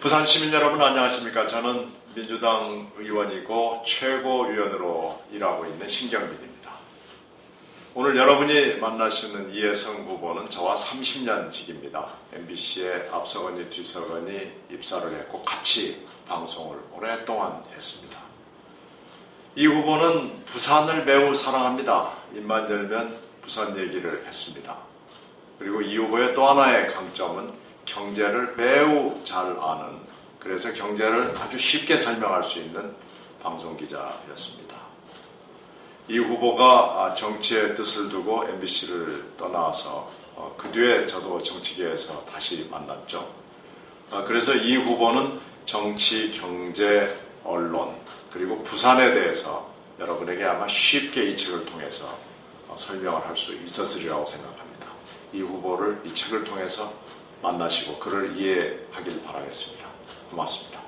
부산 시민 여러분 안녕하십니까? 저는 민주당 의원이고 최고위원으로 일하고 있는 신경민입니다. 오늘 여러분이 만나시는 이혜성 후보는 저와 30년 직입니다. MBC에 앞서거니 뒤서거니 입사를 했고 같이 방송을 오랫동안 했습니다. 이 후보는 부산을 매우 사랑합니다. 입만 열면 부산 얘기를 했습니다. 그리고 이 후보의 또 하나의 강점은 경제를 매우 잘 아는 그래서 경제를 아주 쉽게 설명할 수 있는 방송 기자였습니다. 이 후보가 정치의 뜻을 두고 MBC를 떠나서 어, 그 뒤에 저도 정치계에서 다시 만났죠. 어, 그래서 이 후보는 정치, 경제, 언론 그리고 부산에 대해서 여러분에게 아마 쉽게 이 책을 통해서 어, 설명을 할 수 있었으리라고 생각합니다. 이 후보를 이 책을 통해서 만나시고 그를 이해하길 바라겠습니다. 고맙습니다.